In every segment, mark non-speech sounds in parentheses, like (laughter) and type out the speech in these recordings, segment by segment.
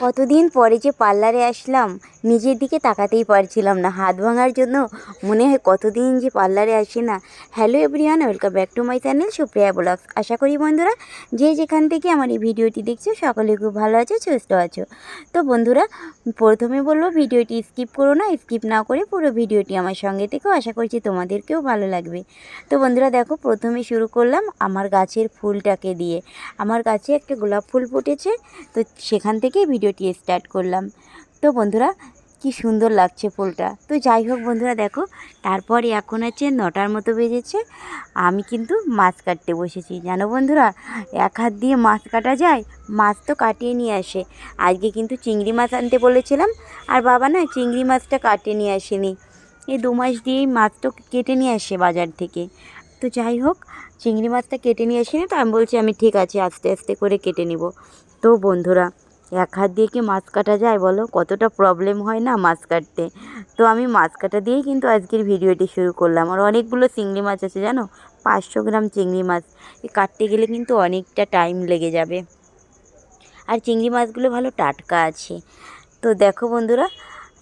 কতদিন পরে যে পার্লারে আসলাম নিজের দিকে তাকাতেই পারছিলাম না, হাত ভাঙার জন্য মনে হয় কতদিন যে পার্লারে আসি না। Hello everyone welcome back to my channel Supriya blogs. আশা করি বন্ধুরা যে যেখান থেকে আমার এই ভিডিওটি দেখছ, সকলে খুব ভালো আছো, সুস্থ আছো। তো বন্ধুরা, প্রথমে বলব, ভিডিওটি স্কিপ করো না স্কিপ না করে পুরো ভিডিওটি আমার সঙ্গে থেকেও আশা করছি তোমাদেরকেও ভালো লাগবে। তো বন্ধুরা, দেখো, প্রথমে শুরু করলাম আমার গাছের ফুলটাকে দিয়ে। আমার গাছে একটা গোলাপ ফুল ফুটেছে, তো সেখান থেকেই ভিডিওটি স্টার্ট করলাম। তো বন্ধুরা কি সুন্দর লাগছে ফুলটা। তো যাই হোক বন্ধুরা, দেখো, তারপরে এখন আছে নটার মতো বেজেছে। আমি কিন্তু মাছ কাটতে বসেছি। জানো বন্ধুরা, এক হাত দিয়ে মাছ কাটা যায়, মাছ তো কাটিয়ে নিয়ে আসে। আজকে কিন্তু চিংড়ি মাছ আনতে বলেছিলাম, আর বাবা না চিংড়ি মাছটা কাটিয়ে নিয়ে আসেনি। এই দু মাস দিয়েই মাছ তো কেটে নিয়ে আসে বাজার থেকে। তো যাই হোক, চিংড়ি মাছটা কেটে নিয়ে আসেনি তো আমি বলছি আমি ঠিক আছে, আস্তে আস্তে করে কেটে নিব। তো বন্ধুরা এক হাত দিয়ে কি মাছ কাটা যায় বলো? কতটা প্রবলেম হয় না মাছ কাটতে? তো আমি মাছ কাটা দিয়েই কিন্তু আজকের ভিডিওটি শুরু করলাম। আর অনেকগুলো চিংড়ি মাছ আছে জানো? পাঁচশো গ্রাম চিংড়ি মাছ। কাটতে গেলে কিন্তু অনেকটা টাইম লেগে যাবে। আর চিংড়ি মাছগুলো ভালো টাটকা আছে। তো দেখো বন্ধুরা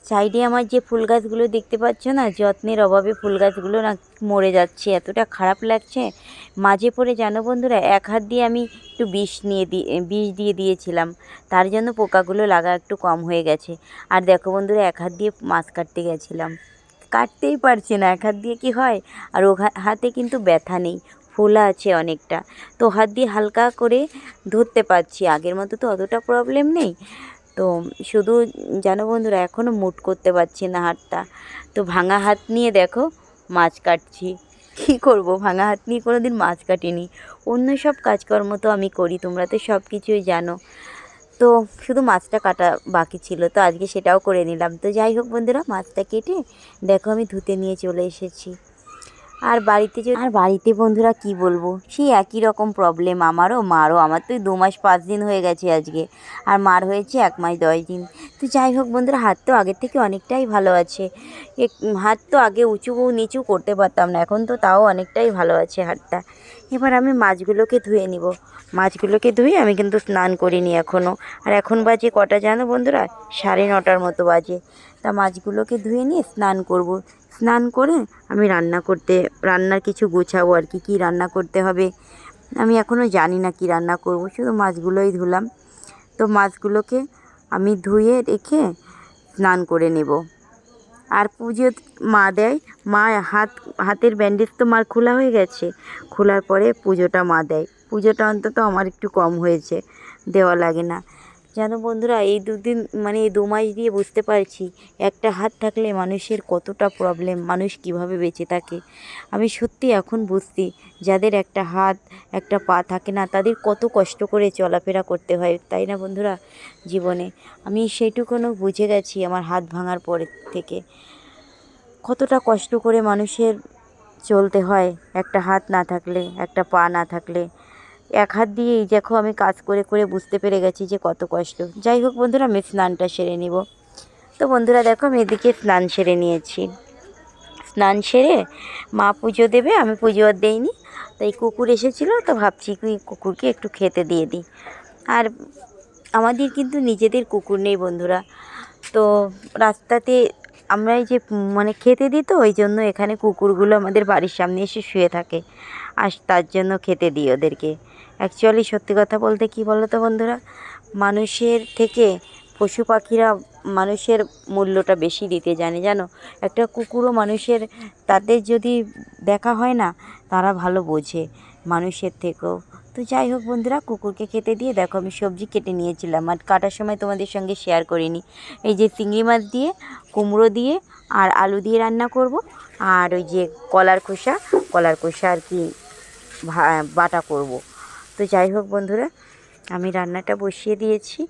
সাইডে আমার যে ফুল গাছগুলো দেখতে পাচ্ছ না, যত্নের অভাবে ফুল গাছগুলো না মরে যাচ্ছে, এতটা খারাপ লাগছে। মাঝে পড়ে, জানো বন্ধুরা, এক হাত দিয়ে আমি একটু বিষ নিয়ে দিয়ে বিষ দিয়ে দিয়েছিলাম। তার জন্য পোকাগুলো লাগা একটু কম হয়ে গেছে। আর দেখো বন্ধুরা, এক হাত দিয়ে মাছ কাটতে গেছিলাম। কাটতেই পারছি না, এক হাত দিয়ে কি হয়? আর ও হাতে কিন্তু ব্যথা নেই, ফোলা আছে অনেকটা। তো হাত দিয়ে হালকা করে ধরতে পারছি, আগের মতো তো অতটা প্রবলেম নেই। তো শুধু জানো বন্ধুরা এখনও মুট করতে পারছি না হাতটা। তো ভাঙা হাত নিয়ে দেখো, মাছ কাটছি। কী করব? ভাঙা হাত নিয়ে কোনো দিন মাছ কাটিনি। অন্য সব কাজকর্ম তো আমি করি, তোমরা তো সব কিছুই জানো। তো শুধু মাছটা কাটা বাকি ছিল, তো আজকে সেটাও করে নিলাম। তো যাই হোক বন্ধুরা, মাছটা কেটে দেখো আমি ধুতে নিয়ে চলে এসেছি। আর বাড়িতে যে আর বাড়িতে বন্ধুরা কি বলব? সেই একই রকম প্রবলেম আমারও, মারও। আমার তো দু মাস পাঁচ দিন হয়ে গেছে আজকে। আর মার হয়েছে এক মাস দশ দিন। তো যাই হোক বন্ধুরা, হাত তো আগের থেকে অনেকটাই ভালো আছে। হাত তো আগে উঁচু নিচু করতে পারতাম না, এখন তো তাও অনেকটাই ভালো আছে হাতটা। এবার আমি মাছগুলোকে ধুয়ে নিব। মাছগুলোকে ধুয়ে আমি কিন্তু স্নান করিনি এখনও আর এখন বাজে কটা জানো বন্ধুরা? সাড়ে নটার মতো বাজে। তা মাছগুলোকে ধুয়ে নিয়ে স্নান করব। স্নান করে আমি রান্না করতে, রান্নার কিছু গোছাবো আর কি, কী রান্না করতে হবে। আমি এখনও জানি না কি রান্না করব, শুধু মাছগুলোই ধুলাম। তো মাছগুলোকে আমি ধুয়ে রেখে স্নান করে নেব। আর পুজো মা দেয়, মা হাত, হাতের ব্যান্ডেজ তো মার খোলা হয়ে গেছে। খোলার পরে পুজোটা মা দেয়। পুজোটা অন্তত আমার একটু কম হয়েছে, দেওয়া লাগে না। জানো বন্ধুরা এই দুদিন মানে এই দু মাস দিয়ে বুঝতে পারছি, একটা হাত থাকলে মানুষের কতটা প্রবলেম মানুষ কীভাবে বেঁচে থাকে। আমি সত্যি এখন বুঝছি, যাদের একটা হাত, একটা পা থাকে না, তাদের কত কষ্ট করে চলাফেরা করতে হয়, তাই না বন্ধুরা? জীবনে আমি সেইটুকুনও বুঝে গেছি আমার হাত ভাঙার পরের থেকে। কতটা কষ্ট করে মানুষের চলতে হয়, একটা হাত না থাকলে, একটা পা না থাকলে। এক হাত দিয়েই দেখো আমি কাজ করে করে বুঝতে পেরে গেছি যে কত কষ্ট। যাই হোক বন্ধুরা, আমি স্নানটা সেরে নিব। তো বন্ধুরা দেখো আমি এদিকে স্নান সেরে নিয়েছি। স্নান সেরে মা পুজো দেবে, আমি পুজো আর দেইনি। তাই কুকুর এসেছিল, তো ভাবছি কি কুকুরকে একটু খেতে দিয়ে দিই। আর আমাদের কিন্তু নিজেদের কুকুর নেই বন্ধুরা। তো রাস্তাতে আমরা এই যে মানে খেতে দিই তো, ওই জন্য এখানে কুকুরগুলো আমাদের বাড়ির সামনে এসে শুয়ে থাকে। আর তার জন্য খেতে দিই ওদেরকে। অ্যাকচুয়ালি সত্যি কথা বলতে কি বলো তো বন্ধুরা? মানুষের থেকে পশু পাখিরা মানুষের মূল্যটা বেশি দিতে জানে, জানো? একটা কুকুরও মানুষের, তাদের যদি দেখা হয় না, তারা ভালো বোঝে মানুষের থেকেও। তো যাই হোক বন্ধুরা, কুকুরকে খেতে দিয়ে দেখো আমি সবজি কেটে নিয়েছিলাম আর কাটার সময় তোমাদের সঙ্গে শেয়ার করিনি। এই যে চিংড়ি মাছ দিয়ে, কুমড়ো দিয়ে আর আলু দিয়ে রান্না করব আর ওই যে কলার খোসা কলার খোসা আর কি বাটা করব। তো যাই হোক বন্ধুরা, আমি রান্নাটা বসিয়ে দিয়েছি।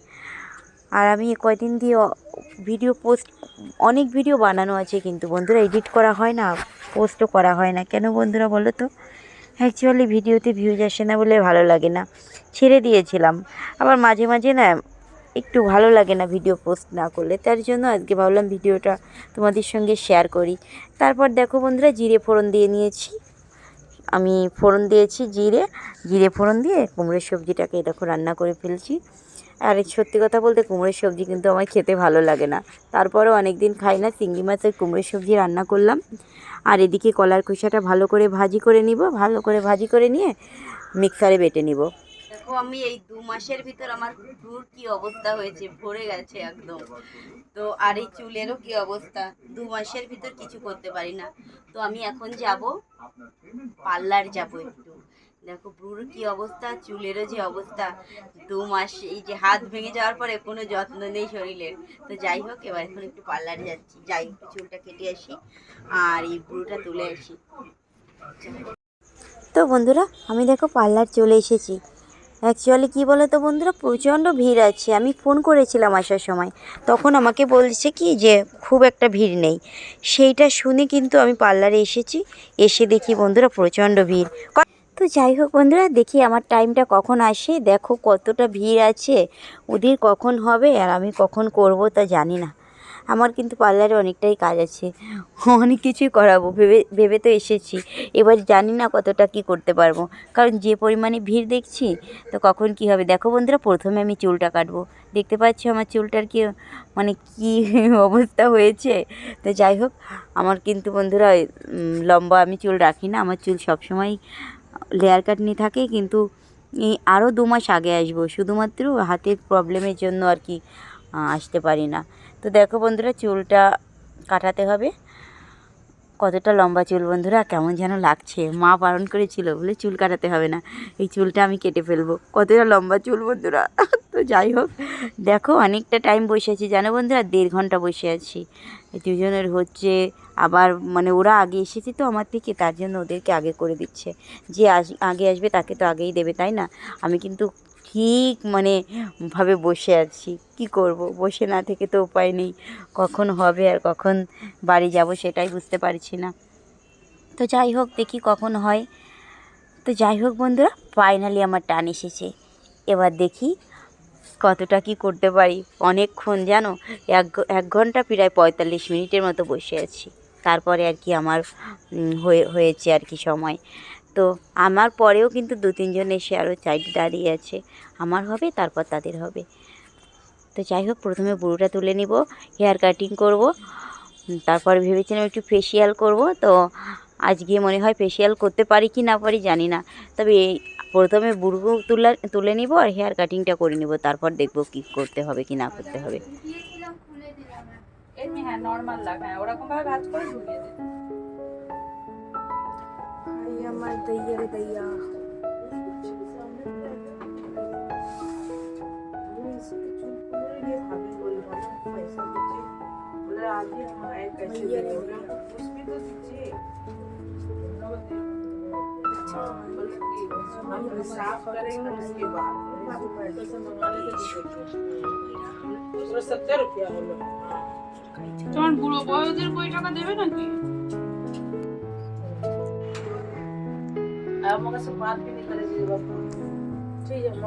আর আমি কয়দিন দিয়ে ভিডিও পোস্ট অনেক ভিডিও বানানো আছে কিন্তু বন্ধুরা এডিট করা হয় না পোস্টও করা হয় না। কেন বন্ধুরা বলো তো? অ্যাকচুয়ালি ভিডিওতে ভিউজ আসে না বলে ভালো লাগে না। ছেড়ে দিয়েছিলাম। আবার মাঝে মাঝে না একটু ভালো লাগে না ভিডিও পোস্ট না করলে। তার জন্য আজকে ভাবলাম ভিডিওটা তোমাদের সঙ্গে শেয়ার করি। তারপর দেখো বন্ধুরা, জিরে ফোড়ন দিয়ে নিয়েছি। আমি ফোড়ন দিয়েছি জিরে জিরে ফোড়ন দিয়ে কুমড়োর সবজিটাকে এরকম রান্না করে ফেলছি। আর সত্যি কথা বলতে কুমড়োর সবজি কিন্তু আমার খেতে ভালো লাগে না। তারপরেও অনেক দিন খাই না, চিংড়ি মাছের কুমড়োর সবজি রান্না করলাম। আর এদিকে কলার খোসাটা ভালো করে ভাজি করে নিব, ভালো করে ভাজি করে নিয়ে মিক্সারে বেটে নিব। দেখো আমি এই দু মাসের ভিতর আমার চুল কি অবস্থা হয়েছে, ভরে গেছে একদম। তো আর এই চুলেরও কি অবস্থা? দু মাসের ভিতর কিছু করতে পারি না। তো আমি এখন যাব পার্লার যাব একটু। দেখো ব্রুর কি অবস্থা, চুলেরও যে অবস্থা। দু মাস এই যে হাত ভেঙে যাওয়ার পরে কোনো যত্ন নেই শরীরের। তো যাই হোক, এবার এখন একটু পার্লারে যাচ্ছি। যাই চুলটা কেটে আসি আর এই ব্রুটা তুলে আসি। তো বন্ধুরা, আমি দেখো পার্লার চলে এসেছি। অ্যাকচুয়ালি কী বলো তো বন্ধুরা? প্রচণ্ড ভিড় আছে। আমি ফোন করেছিলাম আসার সময়। তখন আমাকে বলছে কি যে, খুব একটা ভিড় নেই। সেইটা শুনে কিন্তু আমি পার্লারে এসেছি। এসে দেখি বন্ধুরা প্রচণ্ড ভিড়। তো যাই হোক বন্ধুরা, দেখি আমার টাইমটা কখন আসে। দেখো কতটা ভিড় আছে। ওদের কখন হবে আর আমি কখন করব তা জানি না। আমার কিন্তু পার্লারে অনেকটাই কাজ আছে। অনেক কিছুই করাবো, ভেবে ভেবে তো এসেছি। এবার জানি না কতটা কি করতে পারব। কারণ যে পরিমাণে ভিড় দেখছি, তো কখন কি হবে? দেখো বন্ধুরা, প্রথমে আমি চুলটা কাটবো। দেখতে পাচ্ছি আমার চুলটার কি মানে কি (laughs) অবস্থা হয়েছে? তো যাই হোক, আমার কিন্তু বন্ধুরা লম্বা আমি চুল রাখি না। আমার চুল সবসময় লেয়ার কাট নিয়ে থাকে। কিন্তু এই আরও দু মাস আগে আসব। শুধুমাত্র হাতের প্রবলেমের জন্য আর কি আসতে পারি না। তো দেখো বন্ধুরা, চুলটা কাটাতে হবে। কতটা লম্বা চুল বন্ধুরা, কেমন যেন লাগছে। মা বারণ করেছিল বলে চুল কাটাতে হবে না। এই চুলটা আমি কেটে ফেলব। কতটা লম্বা চুল বন্ধুরা। (laughs) তো যাই হোক, দেখো অনেকটা টাইম বসে আছি। জানো বন্ধুরা, দেড় ঘণ্টা বসে আছি। দুজনের হচ্ছে আবার মানে ওরা আগে এসেছে তো আমার থেকে, তার জন্য ওদেরকে আগে করে দিচ্ছে। যে আস- আগে আসবে তাকে তো আগেই দেবে, তাই না? আমি কিন্তু ঠিক মানে ভাবে বসে আছি। কি করব? বসে না থেকে তো উপায় নেই। কখন হবে আর কখন বাড়ি যাব সেটাই বুঝতে পারছি না। তো যাই হোক, দেখি কখন হয়। তো যাই হোক বন্ধুরা ফাইনালি আমার টান এসেছে। এবার দেখি কতটা কি করতে পারি। অনেকক্ষণ জানো, এক এক ঘণ্টা প্রায় পঁয়তাল্লিশ মিনিটের মতো বসে আছি। তারপরে আর কি আমার হয়ে হয়েছে আর কি সময়। তো আমার পরেও কিন্তু দু তিনজন এসে আরও চাইতে দাঁড়িয়ে আছে। আমার হবে, তারপর তাদের হবে। তো যাই হোক, প্রথমে বুড়োটা তুলে নিব হেয়ার কাটিং করব, তারপর ভেবেছিলাম একটু ফেসিয়াল করব, তো আজকে মনে হয় ফেসিয়াল করতে পারি কি না পারি জানি না। তবে প্রথমে বুড়ো তুলে তুলে নিব আর হেয়ার কাটিংটা করে নিব, তারপর দেখব কি করতে হবে, কি না করতে হবে। এমনি হ্যাঁ নর্মাল লাগ হ্যাঁ ওরকম ভাবে ভাজ করে ঝুলিয়ে দে আমার দইয়া রে দইয়া साफ करेंगे उसके बाद सत्तर रुपया হলো তোমার বুড়ো বয়সের কই টাকা দেবে নাকি ಅಮ್ಮ ಕಸ ಪಾರ್ಟಿ ಕರೆಸಿದ್ರು ঠিক ಅಮ್ಮ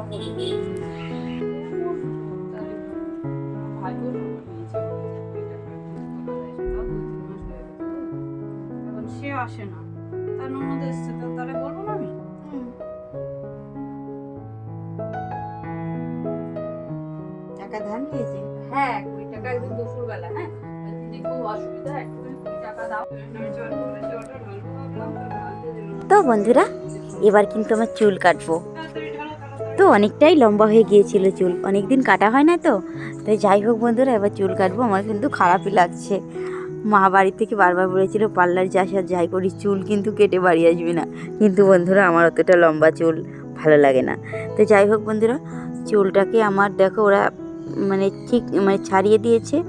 ভাগ্য সে আসে না তার ননদ এসছে তাহলে বলব না আমি টাকা ধার নিয়েছে হ্যাঁ কুড়ি টাকা একদম দুপুর বেলা হ্যাঁ দিদি খুব অসুবিধা একটু কুড়ি টাকা দাও তো বন্ধুরা এবার কিন্তু আমার চুল কাটবো। তো অনেকটাই লম্বা হয়ে গিয়েছিল চুল অনেক দিন কাটা হয় না তো। তো যাই হোক বন্ধুরা, এবার চুল কাটবো, আমার কিন্তু খারাপই লাগছে। মা বাড়ি থেকে বারবার বলেছিল, পার্লার যাস আর যাই করি, চুল কিন্তু কেটে বাড়ি আসবি না। কিন্তু বন্ধুরা, আমার অতটা লম্বা চুল ভালো লাগে না। তো যাই হোক বন্ধুরা, চুলটাকে আমার দেখো, ওরা মানে ঠিক মানে ছাড়িয়ে দিয়েছে।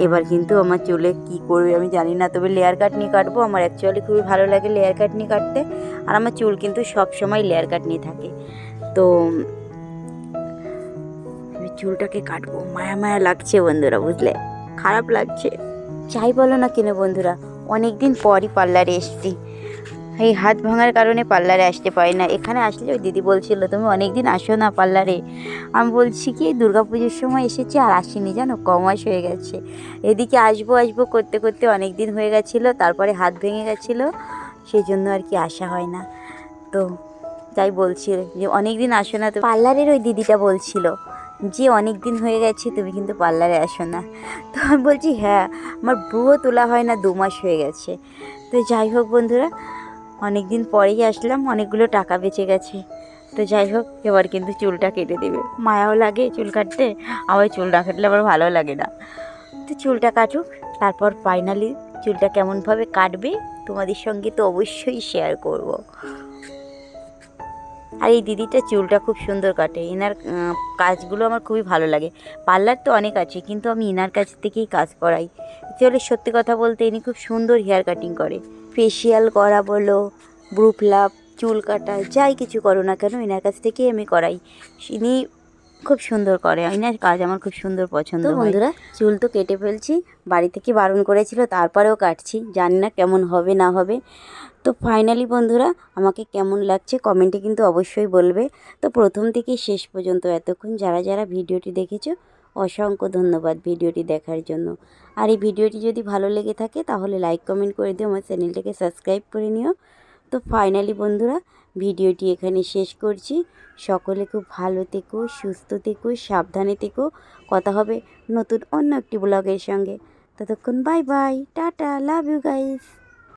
এবার কিন্তু আমার চুলে কি করবে আমি জানি না, তবে লেয়ার কাট নিয়ে কাটবো। আমার অ্যাকচুয়ালি খুবই ভালো লাগে লেয়ার কাট নিয়ে কাটতে। আর আমার চুল কিন্তু সব সময় লেয়ার কাট নিয়ে থাকে। তো, আমি চুলটাকে কাটবো। মায়া মায়া লাগছে বন্ধুরা, বুঝলে? খারাপ লাগছে। যাই বলো না কেন বন্ধুরা অনেক দিন পরই পার্লারে এসেছি। এই হাত ভাঙার কারণে পার্লারে আসতে পারি না। এখানে আসলে ওই দিদি বলছিল, তুমি অনেক দিন আসো না পার্লারে। আমি বলছি, কি দুর্গা পুজোর সময় এসেছি আর আসিনি জানো? ক মাস হয়ে গেছে। এদিকে আসব আসব করতে করতে অনেক দিন হয়ে গেছিল, তারপরে হাত ভেঙে গেছিল সেই জন্য আর কি আসা হয় না। তো তাই বলছিল যে অনেক দিন আসো না। তো পার্লারের ওই দিদিটা বলছিল, যে অনেক দিন হয়ে গেছে, তুমি কিন্তু পার্লারে আসো না। তো আমি বলছি হ্যাঁ আমার ব্রুও তোলা হয় না, দু মাস হয়ে গেছে। তো যাই হোক বন্ধুরা অনেক দিন পরেই আসলাম, অনেকগুলো টাকা বেঁচে গেছে। তো যাই হোক, এবার কিন্তু চুলটা কেটে দেবে। মায়াও লাগে চুল কাটতে, আবার চুল না কাটলে আবার ভালো লাগে না। তো চুলটা কাটুক, তারপর ফাইনালি চুলটা কেমনভাবে কাটবে, তোমাদের সঙ্গে তো অবশ্যই শেয়ার করব। আর এই দিদিটা চুলটা খুব সুন্দর কাটে। এনার কাজগুলো আমার খুবই ভালো লাগে। পার্লার তো অনেক আছে, কিন্তু আমি এনার কাছ থেকেই কাজ করাই। তাহলে সত্যি কথা বলতে, ইনি খুব সুন্দর হেয়ার কাটিং করে। ফেসিয়াল করা বলো লাভ চুল কাটা যাই কিছু করো না কেন এনার কাছ থেকেই আমি করাই। ইনি খুব সুন্দর করে এনার কাজ আমার খুব সুন্দর পছন্দ বন্ধুরা চুল তো কেটে ফেলছি বাড়ি থেকে বারণ করেছিল তারপরেও কাটছি জানি না কেমন হবে না হবে। তো ফাইনালি বন্ধুরা আমাকে কেমন লাগছে কমেন্টে কিন্তু অবশ্যই বলবে। তো প্রথম থেকে শেষ পর্যন্ত এতক্ষণ যারা যারা ভিডিওটি দেখেছ অসংখ্য ধন্যবাদ ভিডিওটি দেখার জন্য। আর এই ভিডিওটি যদি ভালো লেগে থাকে, তাহলে লাইক কমেন্ট করে দিও, আমার চ্যানেলটাকে সাবস্ক্রাইব করে নিও। তো ফাইনালি বন্ধুরা, ভিডিওটি এখানে শেষ করছি। সকলে খুব ভালো থেকো, সুস্থ থেকো, সাবধানে থেকো। কথা হবে নতুন অন্য একটি ব্লগের সঙ্গে। ততক্ষণ bye bye tata love you guys